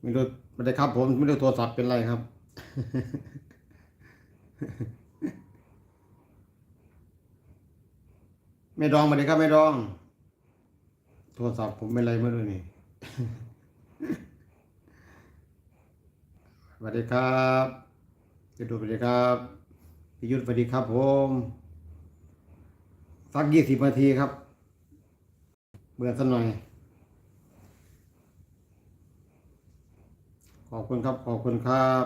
ไม่รู้ไม่ได้ครับผมไม่รู้โทรศัพท์เป็นไรครับ ไม่ดองมาเลยครับไม่ดอง โทรศัพท์ผมเป็นไรไม่รู้นี่สวัสดีครับจะดูสวัสดีครับพิยุทธสวัสดีครับผมสักยี่สิบนาทีครับ เบื่อสักหน่อย ขอบคุณครับ ขอบคุณครับ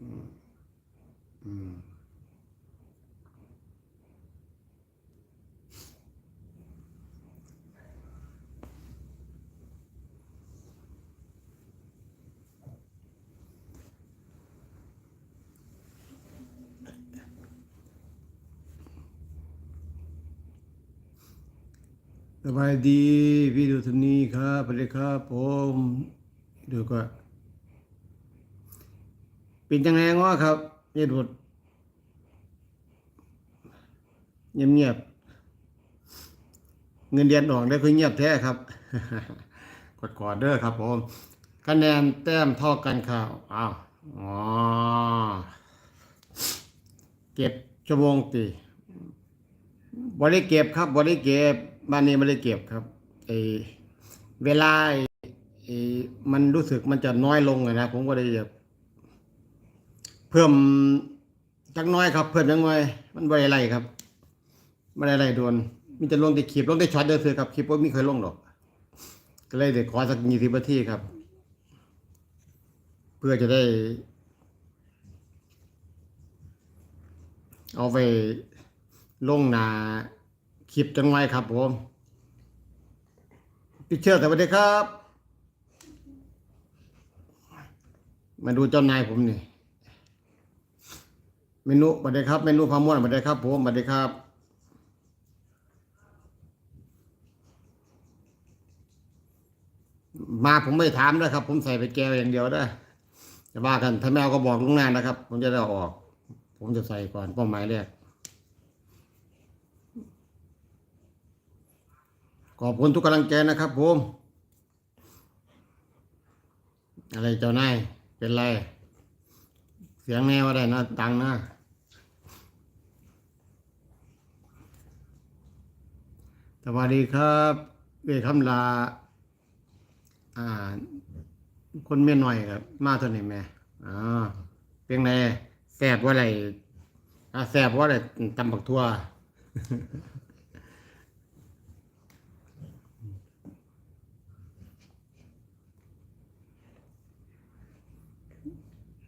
อืมอืม สบายดีพี่ดูทนีครับสวัสดีครับผมดูก็เป็นจังไงง้อครับเย็ดหดเงียบเงียบเงินเดือนออกได้คือเงียบแท้ครับ กดกอดเด้อครับผมคะแนนแต้มเท่ากันครับอ้าวอ๋อเก็บชั่วโมงตีบริเก็บครับบริเก็บ บ้านนี้บริเก็บครับไอเวลาไอมันรู้สึกมันจะน้อยลงอะนะผมก็เลยจะเพิ่มจักหน้อยครับเพิ่มจักหน้อย มันบริไรครับบริไรโดนมีแต่ลงแต่คลิปลงแต่ช็อตเดียวเถอครับคลิปว่าไม่เคยลงหรอก ก็เลยเดี๋ยวขอสักยี่สิบนาทีครับ เพื่อจะได้ เอาไปลงนา คลิปจังไว้ครับผมพี่เชื่อสวัสดีครับ มาดูเจ้านายผมนี่เมนูสวัสดีครับเมนูพาม่วนสวัสดีครับผมสวัสดีครับมาผมไม่ถามด้วยครับ ผมใส่ไปแก้วอย่างเดียวได้จะว่ากันถ้าแมวก็บอกลุงนานนะครับ ผมจะได้อออก ผมจะใส่ก่อนเป้าหมายแรก ขอบคุณทุกกำลังใจนะครับผมอะไรเจ้านายเป็นไร เสียงแนวอะไรนะตังนะสวัสดีครับเอกคำลา อ่า คนเมียหน่อยครับ มาเท่านี้แม่อ่าเป็นไงแสบว่าอะไรอ่าแสบว่าอะไรตำบักทั่ว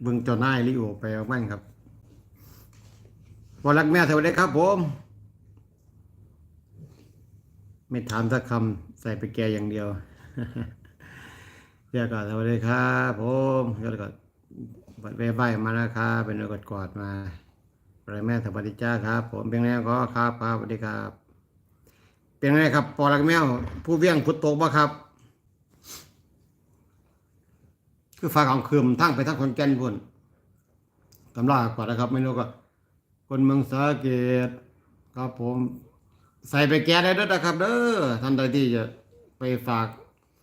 บิ่งเจ้านายลิโอไปเอามั่งครับบอรักแม่สวัสดีครับผม ไม่ถามสักคำใส่ไปแกอย่างเดียวเรียกก่อนสวัสดีครับผมแล้วก็บัดเวใบมาแล้วครับเป็นกดกอดมาอะไรแม่สวัสดีจ้าครับ ผมเป็นไงก็ครับครับสวัสดีครับ เป็นไงครับปอรักแมวผู้เวียงพุทโตบ่ครับ คือฝากของคืมทั้งไปทั้งคนแก่นพุ่นตำราก่อนนะครับไม่รู้ก็ คนเมืองสาเกตครับผม ใส่ไปแก้ได้ด้วยนะครับ เด้อท่านใดที่จะไปฝาก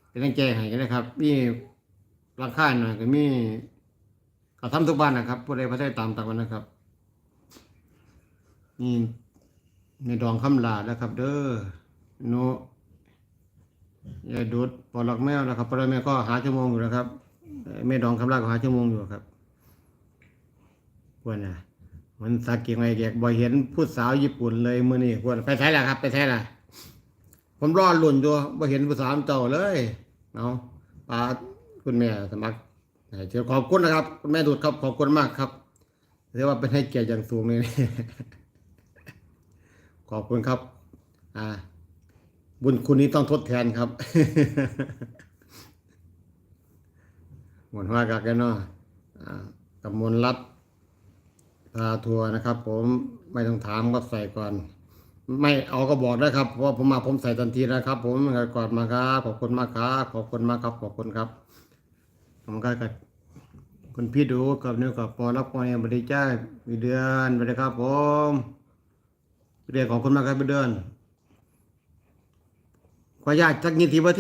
เป็นแจ้งให้กันนะครับ มีราคาหน่อยก็มีเขาทำทุกบ้านนะครับผู้ใดพระได้ตามตามกันนะครับนี่ในดองคำลานะครับ เด้อโนยายดูดปอหลักแมวนะครับปอลักแมวก็หาชั่วโมงอยู่นะครับ แม่ดองคำลากหาชั่วโมงอยู่ครับควรนะมันสักเกียงไงแกบ่อยเห็นผู้สาวญี่ปุ่นเลยมื้อนี้ควรไปใช้ละครับ ไปใช้ละผมรอดหลุ่นอยู่บ่เห็นผู้สาวเจ้าเลยเนาะปาคุณแม่สมัครเชิญขอบคุณนะครับคุณแม่ดูดครับขอบคุณมากครับเรียกว่าเป็นให้เกียรติอย่างสูงเลยขอบคุณครับ อ่า บุญคุณนี้ต้องทดแทนครับ หมวนว่ากักกันเนาะกับมนรัฐพาทัวร์นะครับ ผมไม่ต้องถามก็ใส่ก่อน ไม่เอาก็บอกได้ครับเพราะว่าผมมาผมใส่ทันทีนะครับ ผมก่อนมาครับขอบคุณมากครับขอบคุณมากครับขอบคุณครับผมก็กับคุณพี่ดูกับนิ้วกับปอรับปอเนี่ยบริจ้าวีเดือนสวัสดีครับ ผมเรียกของคุณมากครับวีเดือนขออนุญาตสักนิดทีว่า